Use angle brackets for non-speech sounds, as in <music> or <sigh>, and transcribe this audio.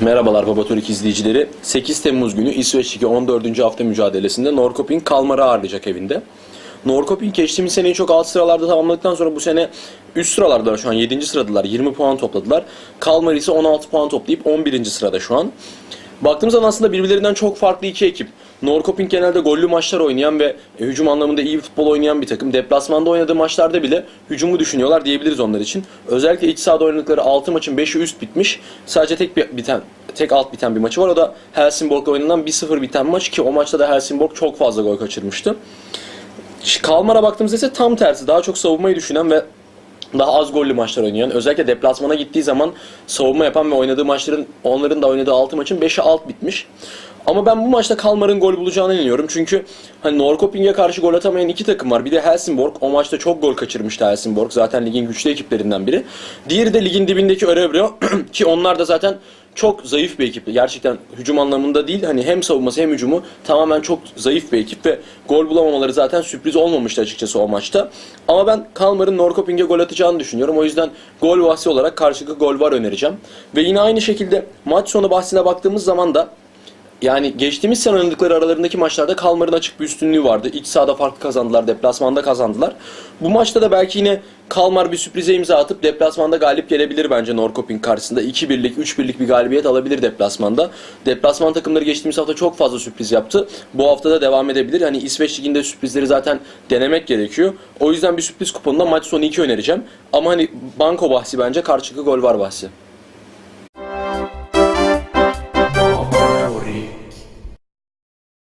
Merhabalar Babatürk izleyicileri. 8 Temmuz günü İsveç'teki 14. hafta mücadelesinde Norkoping Kalmar'ı ağırlayacak evinde. Norkoping geçtiğimiz seneyi çok alt sıralarda tamamladıktan sonra bu sene üst sıralardalar şu an 7. sıradalar 20 puan topladılar. Kalmar ise 16 puan toplayıp 11. sırada şu an. Baktığımız zaman aslında birbirlerinden çok farklı iki ekip. Norrköping genelde gollü maçlar oynayan ve e, hücum anlamında iyi futbol oynayan bir takım. Deplasmanda oynadığı maçlarda bile hücumu düşünüyorlar diyebiliriz onlar için. Özellikle iç sahada oynadıkları 6 maçın 5'i üst bitmiş. Sadece tek bir biten tek alt biten bir maçı var. O da Helsingborg'la oynanan 1-0 biten maç ki o maçta da Helsingborg çok fazla gol kaçırmıştı. Kalmar'a baktığımızda ise tam tersi. Daha çok savunmayı düşünen ve daha az gollü maçlar oynayan, özellikle deplasmana gittiği zaman savunma yapan ve oynadığı maçların, onların da oynadığı 6 maçın 5'i alt bitmiş. Ama ben bu maçta Kalmar'ın gol bulacağına inanıyorum. Çünkü hani Norrköping'e karşı gol atamayan iki takım var. Bir de Helsingborg. O maçta çok gol kaçırmıştı Helsingborg. Zaten ligin güçlü ekiplerinden biri. Diğeri de ligin dibindeki Örebro. <clears throat> ki onlar da zaten çok zayıf bir ekip. Gerçekten hücum anlamında değil hani hem savunması hem hücumu tamamen çok zayıf bir ekip ve gol bulamamaları zaten sürpriz olmamıştı açıkçası o maçta. Ama ben Kalmar'ın Norrköping'e gol atacağını düşünüyorum. O yüzden gol bahsi olarak karşılıklı gol var önereceğim. Ve yine aynı şekilde maç sonu bahsine baktığımız zaman da yani geçtiğimiz sene oynadıkları aralarındaki maçlarda Kalmar'ın açık bir üstünlüğü vardı. İç sahada farklı kazandılar, deplasmanda kazandılar. Bu maçta da belki yine Kalmar bir sürprize imza atıp deplasmanda galip gelebilir bence Norrköping karşısında. 2-1'lik, 3-1'lik bir galibiyet alabilir deplasmanda. Deplasman takımları geçtiğimiz hafta çok fazla sürpriz yaptı. Bu hafta da devam edebilir. Hani İsveç Ligi'nde sürprizleri zaten denemek gerekiyor. O yüzden bir sürpriz kuponunda maç sonu 2 önereceğim. Ama hani banko bahsi bence karşılıklı gol var bahsi.